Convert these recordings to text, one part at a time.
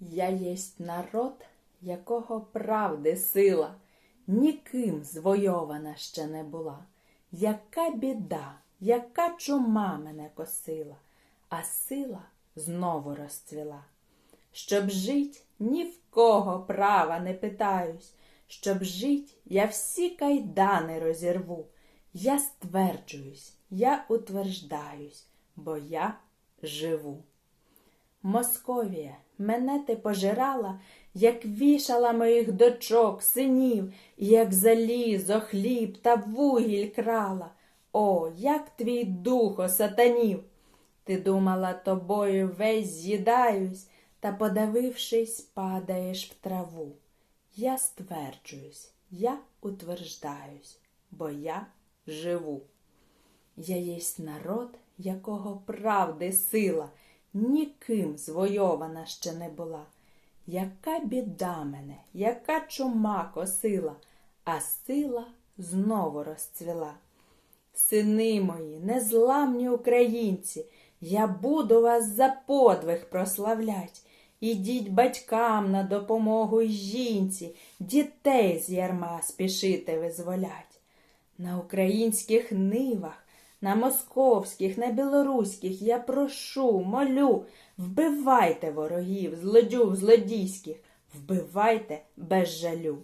Я єсть народ, якого правди сила, ніким звойована ще не була. Яка біда, яка чума мене косила, а сила знову розцвіла. Щоб жить, ні в кого права не питаюсь, щоб жить, я всі кайдани розірву. Я стверджуюсь, я утверждаюсь, бо я живу. Московія, мене ти пожирала, як вішала моїх дочок, синів, і як залізо, хліб та вугіль крала. О, як твій дух осатанів! Ти думала, тобою весь з'їдаюсь, та, подавившись, падаєш в траву. Я стверджуюсь, я утверждаюсь, бо я живу. Я єсть народ, якого правди сила, ніким звойована ще не була. Яка біда мене, яка чума косила, а сила знову розцвіла. Сини мої, незламні українці, я буду вас за подвиг прославлять. Ідіть батькам на допомогу й жінці, дітей з ярма спішити визволять. На українських нивах, на московських, на білоруських я прошу, молю, вбивайте ворогів, злодюг злодійських, вбивайте без жалю.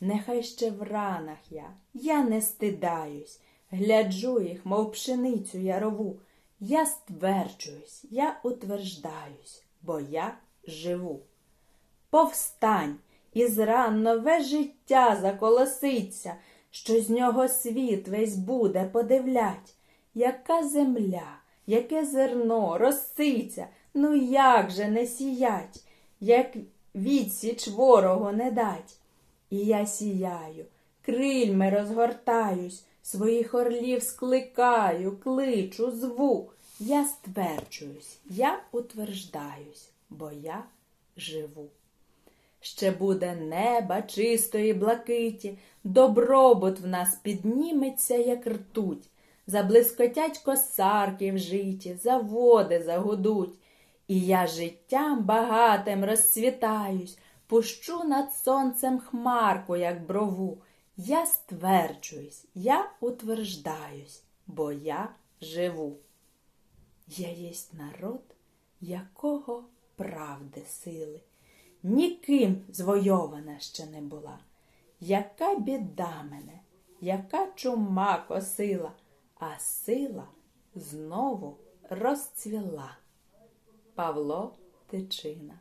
Нехай ще в ранах я, я не стидаюсь, гляджу їх, мов пшеницю ярову. Я стверджуюсь, я утверждаюсь, бо я живу. Повстань, і зран нове життя заколоситься, що з нього світ весь буде подивлять. Яка земля, яке зерно, росиця, ну як же не сіять, як відсіч ворогу не дать. І я сіяю, крильми розгортаюсь, своїх орлів скликаю, кличу, зву. Я стверджуюсь, я утверждаюсь, бо я живу. Ще буде неба чистої блакиті, добробут в нас підніметься, як ртуть. Заблискотять косарки в житі, заводи загудуть. І я життям багатим розцвітаюсь, пущу над сонцем хмарку, як брову. Я стверджуюсь, я утверждаюсь, бо я живу. Я єсть народ, якого правди сили, ніким звойована ще не була. Яка біда мене, яка чума косила, а сила знову розцвіла. Павло Тичина